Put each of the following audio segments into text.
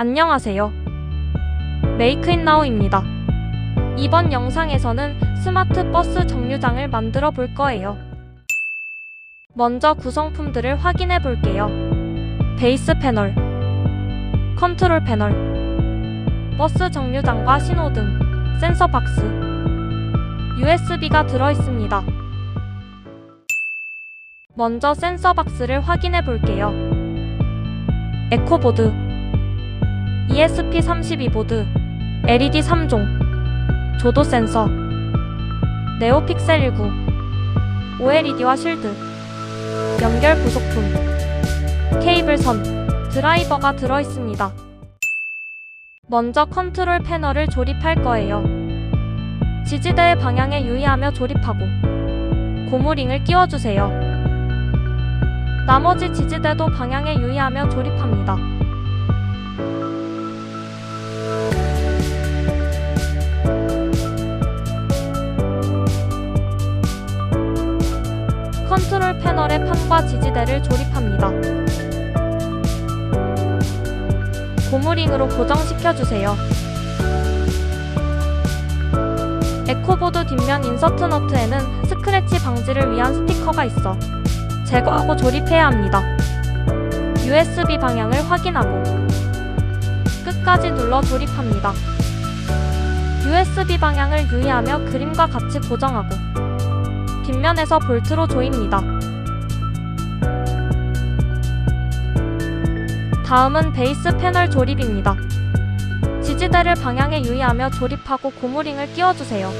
안녕하세요. 메이크인나우입니다. 이번 영상에서는 스마트 버스 정류장을 만들어 볼 거예요. 먼저 구성품들을 확인해 볼게요. 베이스 패널, 컨트롤 패널, 버스 정류장과 신호등, 센서 박스, USB가 들어 있습니다. 먼저 센서 박스를 확인해 볼게요. 에코보드, ESP32 보드, LED 3종, 조도 센서, 네오 픽셀 19, OLED와 실드, 연결 부속품, 케이블 선, 드라이버가 들어 있습니다. 먼저 컨트롤 패널을 조립할 거예요. 지지대의 방향에 유의하며 조립하고 고무링을 끼워주세요. 나머지 지지대도 방향에 유의하며 조립합니다. 지지대를 조립합니다. 고무링으로 고정시켜주세요. 에코보드 뒷면 인서트 너트에는 스크래치 방지를 위한 스티커가 있어 제거하고 조립해야 합니다. USB 방향을 확인하고 끝까지 눌러 조립합니다. USB 방향을 유의하며 그림과 같이 고정하고 뒷면에서 볼트로 조입니다. 다음은 베이스 패널 조립입니다. 지지대를 방향에 유의하며 조립하고 고무링을 끼워주세요.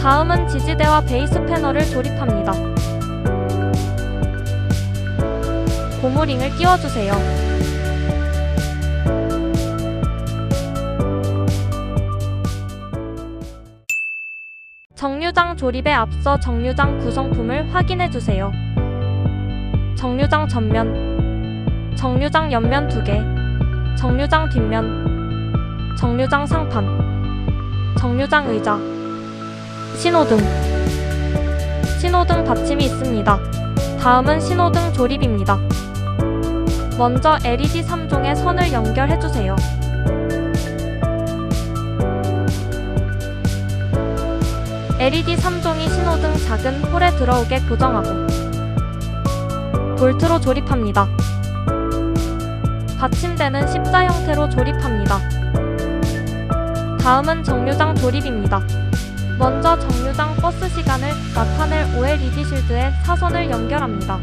다음은 지지대와 베이스 패널을 조립합니다. 고무링을 끼워주세요. 정류장 조립에 앞서 정류장 구성품을 확인해주세요. 정류장 전면, 정류장 옆면 2개, 정류장 뒷면, 정류장 상판, 정류장 의자, 신호등, 신호등 받침이 있습니다. 다음은 신호등 조립입니다. 먼저 LED 3종의 선을 연결해주세요. LED 3종이 신호등 작은 홀에 들어오게 고정하고 볼트로 조립합니다. 받침대는 십자 형태로 조립합니다. 다음은 정류장 조립입니다. 먼저 정류장 버스 시간을 나타낼 OLED 실드에 사선을 연결합니다.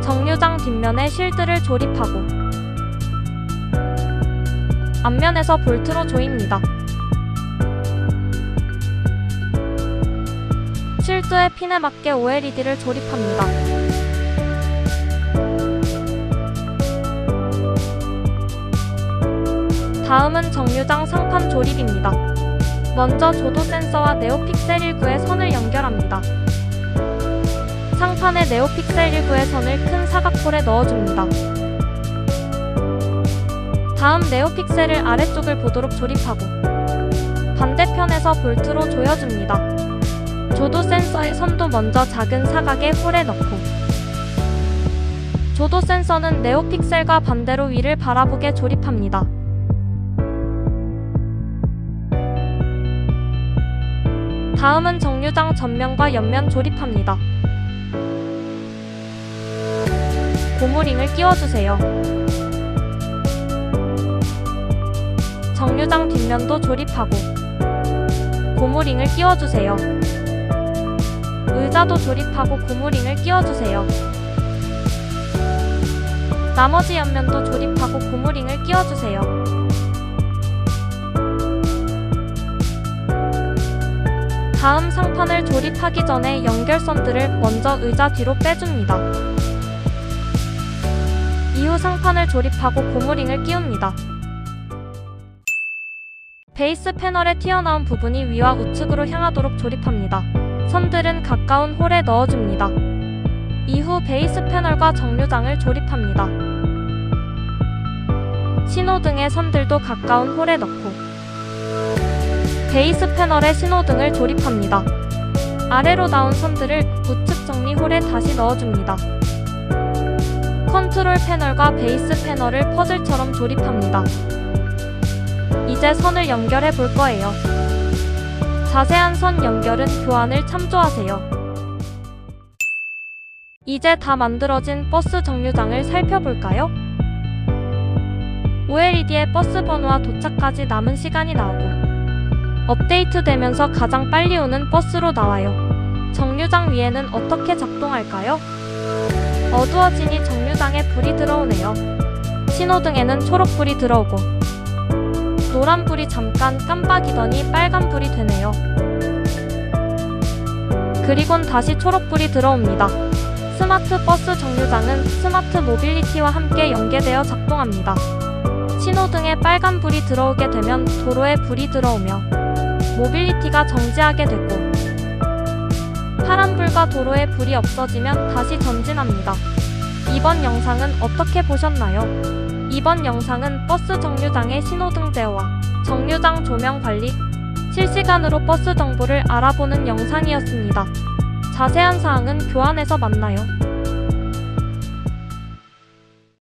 정류장 뒷면에 실드를 조립하고 앞면에서 볼트로 조입니다. 실드의 핀에 맞게 OLED를 조립합니다. 다음은 정류장 상판 조립입니다. 먼저 조도 센서와 네오픽셀 19의 선을 연결합니다. 상판에 네오픽셀 19의 선을 큰 사각홀에 넣어줍니다. 다음 네오픽셀을 아래쪽을 보도록 조립하고 반대편에서 볼트로 조여줍니다. 조도 센서의 선도 먼저 작은 사각의 홀에 넣고 조도 센서는 네오픽셀과 반대로 위를 바라보게 조립합니다. 다음은 정류장 전면과 옆면 조립합니다. 고무링을 끼워주세요. 정류장 뒷면도 조립하고 고무링을 끼워주세요. 의자도 조립하고 고무링을 끼워주세요. 나머지 옆면도 조립하고 고무링을 끼워주세요. 다음 상판을 조립하기 전에 연결선들을 먼저 의자 뒤로 빼줍니다. 이후 상판을 조립하고 고무링을 끼웁니다. 베이스 패널에 튀어나온 부분이 위와 우측으로 향하도록 조립합니다. 선들은 가까운 홀에 넣어줍니다. 이후 베이스 패널과 정류장을 조립합니다. 신호등의 선들도 가까운 홀에 넣고 베이스 패널에 신호등을 조립합니다. 아래로 나온 선들을 우측 정리 홀에 다시 넣어줍니다. 컨트롤 패널과 베이스 패널을 퍼즐처럼 조립합니다. 이제 선을 연결해 볼 거예요. 자세한 선 연결은 교환을 참조하세요. 이제 다 만들어진 버스 정류장을 살펴볼까요? OLED의 버스 번호와 도착까지 남은 시간이 나오고 업데이트 되면서 가장 빨리 오는 버스로 나와요. 정류장 위에는 어떻게 작동할까요? 어두워지니 정류장에 불이 들어오네요. 신호등에는 초록불이 들어오고 노란불이 잠깐 깜빡이더니 빨간불이 되네요. 그리곤 다시 초록불이 들어옵니다. 스마트 버스 정류장은 스마트 모빌리티와 함께 연계되어 작동합니다. 신호등에 빨간불이 들어오게 되면 도로에 불이 들어오며 모빌리티가 정지하게 되고 파란불과 도로에 불이 없어지면 다시 전진합니다. 이번 영상은 어떻게 보셨나요? 이번 영상은 버스 정류장의 신호등 제어와 정류장 조명 관리, 실시간으로 버스 정보를 알아보는 영상이었습니다. 자세한 사항은 교환에서 만나요.